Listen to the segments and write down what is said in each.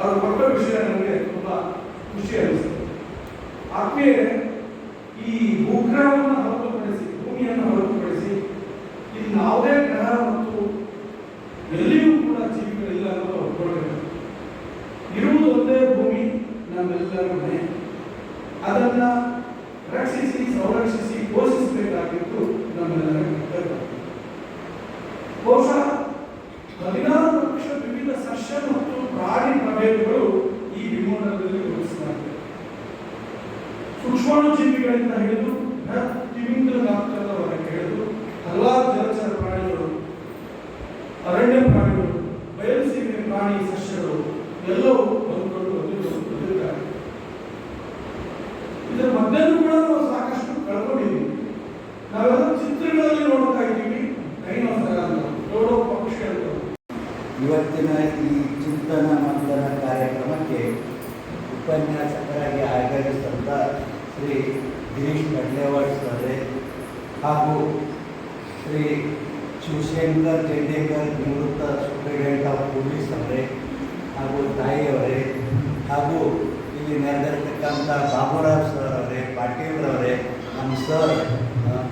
ಅವರು ಕೊಟ್ಟ ವಿಷಯ ನಮಗೆ ತುಂಬ ಖುಷಿ ಅನಿಸ್ತದೆ ಆತ್ಮೀಯರೇ, ಈ ಭೂಗ್ರಹವನ್ನು ಹೊರತುಪಡಿಸಿ, ಭೂಮಿಯನ್ನು ಹೊರತುಪಡಿಸಿ, ಇಲ್ಲಿ ಯಾವುದೇ ಗ್ರಹ ಮತ್ತು ಎಲ್ಲಿಯೂ ಕೂಡ ಜೀವಿಗಳಿಲ್ಲ ಅನ್ನೋದು ಒಪ್ಕೊಳ್ಬೇಕು ಇರುವುದು ಒಂದೇ ಭೂಮಿ, ನಮ್ಮೆಲ್ಲರ ಮನೆ. ಅದನ್ನು ರಕ್ಷಿಸಿ, ಸಂರಕ್ಷಿಸಿ, ಪೋಷಿಸಬೇಕಾಗಿದ್ದು ನಮ್ಮೆಲ್ಲರ ಕರ್ತವ್ಯ. ಬಹುಶಃ ಹದಿನಾರು ಲಕ್ಷ ವಿವಿಧ ಸಸ್ಯ ಪ್ರಭೇದಗಳು ಈ ವಿಮೋಚನದಲ್ಲಿ ಗುರುತಿಸಲಾಗಿದೆ ಸೂಕ್ಷ್ಮಾಣು ಜೀವಿಗಳಿಂದ ಹಿಡಿದು ಬೃಹತ್ ತಿಮಿಂಗಲ ಗಾತ್ರದವರೆಗೆ ಹಿಡಿದು ಹಲವಾರು ಜಲಚರ ಪ್ರಾಣಿಗಳು, ಅರಣ್ಯ ಪ್ರಾಣಿಗಳು ಬಯಲುಸೀಮೆ ಪ್ರಾಣಿ ಸಸ್ಯಗಳು ಎಲ್ಲವೂ ಇವತ್ತಿನ ಈ ಚಿಂತನ ಮಂಥನ ಕಾರ್ಯಕ್ರಮಕ್ಕೆ ಉಪನ್ಯಾಸಕರಾಗಿ ಆಗಮಿಸಿದಂಥ ಶ್ರೀ ಗಿರೀಶ್ ಕಡ್ಲೇವಾಡ್ ಸರ್ ಹಾಗೂ ಶ್ರೀ ಶಿವಶಂಕರ್ ಜಂಡೇಕರ್ ನಿವೃತ್ತ ಸೂಪರಿಂಟೆಂಡೆಂಟ್ ಆಫ್ ಪೊಲೀಸ್ ಅವರೇ ಹಾಗೂ ತಾಯಿಯವರೇ ಹಾಗೂ ಇಲ್ಲಿ ನೆರೆದಿರ್ತಕ್ಕಂಥ ಬಾಬುರಾವ್ ಸರ್ ಅವರೇ ಪಾಟೀಲ್ ಅವರೇ ನಮ್ಮ ಸರ್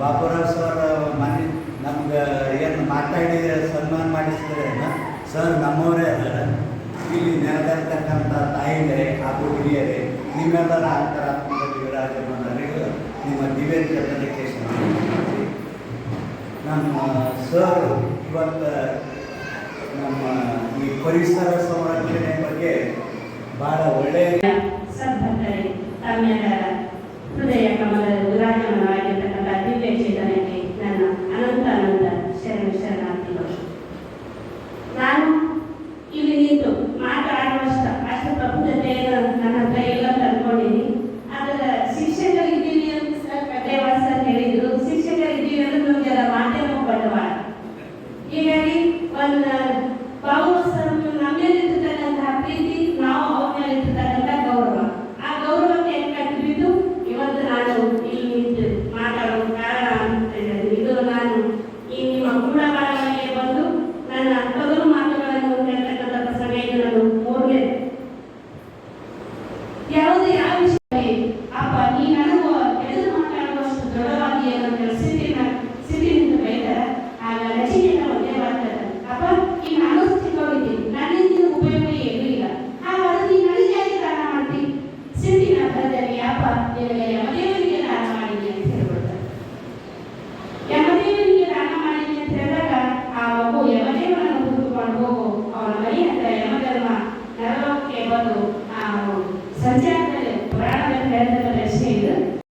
ಬಾಬುರಾವ್ ಸರ್ ಸರ್, ನಮ್ಮವರೇ ಅಲ್ಲ ಇಲ್ಲಿ ನೆರೆದಿರ್ತಕ್ಕಂಥ ತಾಯಿಗರೇ ಹಾಗೂ ಹಿರಿಯರೇ, ನಿಮ್ಮೆಲ್ಲರ ಅಂತರಾತ್ಮಕ ವಿರಾಜಮಾನರಿಗೂ ನಿಮ್ಮ ದಿವ್ಯ ಚಟನಕ್ಕೆ ನಮ್ಮ ಸರ್ ಇವತ್ತು ನಮ್ಮ ಈ ಪರಿಸರ ಸಂರಕ್ಷಣೆ ಬಗ್ಗೆ ಬಹಳ ಒಳ್ಳೆಯ ತಮ್ಮೆಲ್ಲರ ಹೃದಯ ಕಮಲದ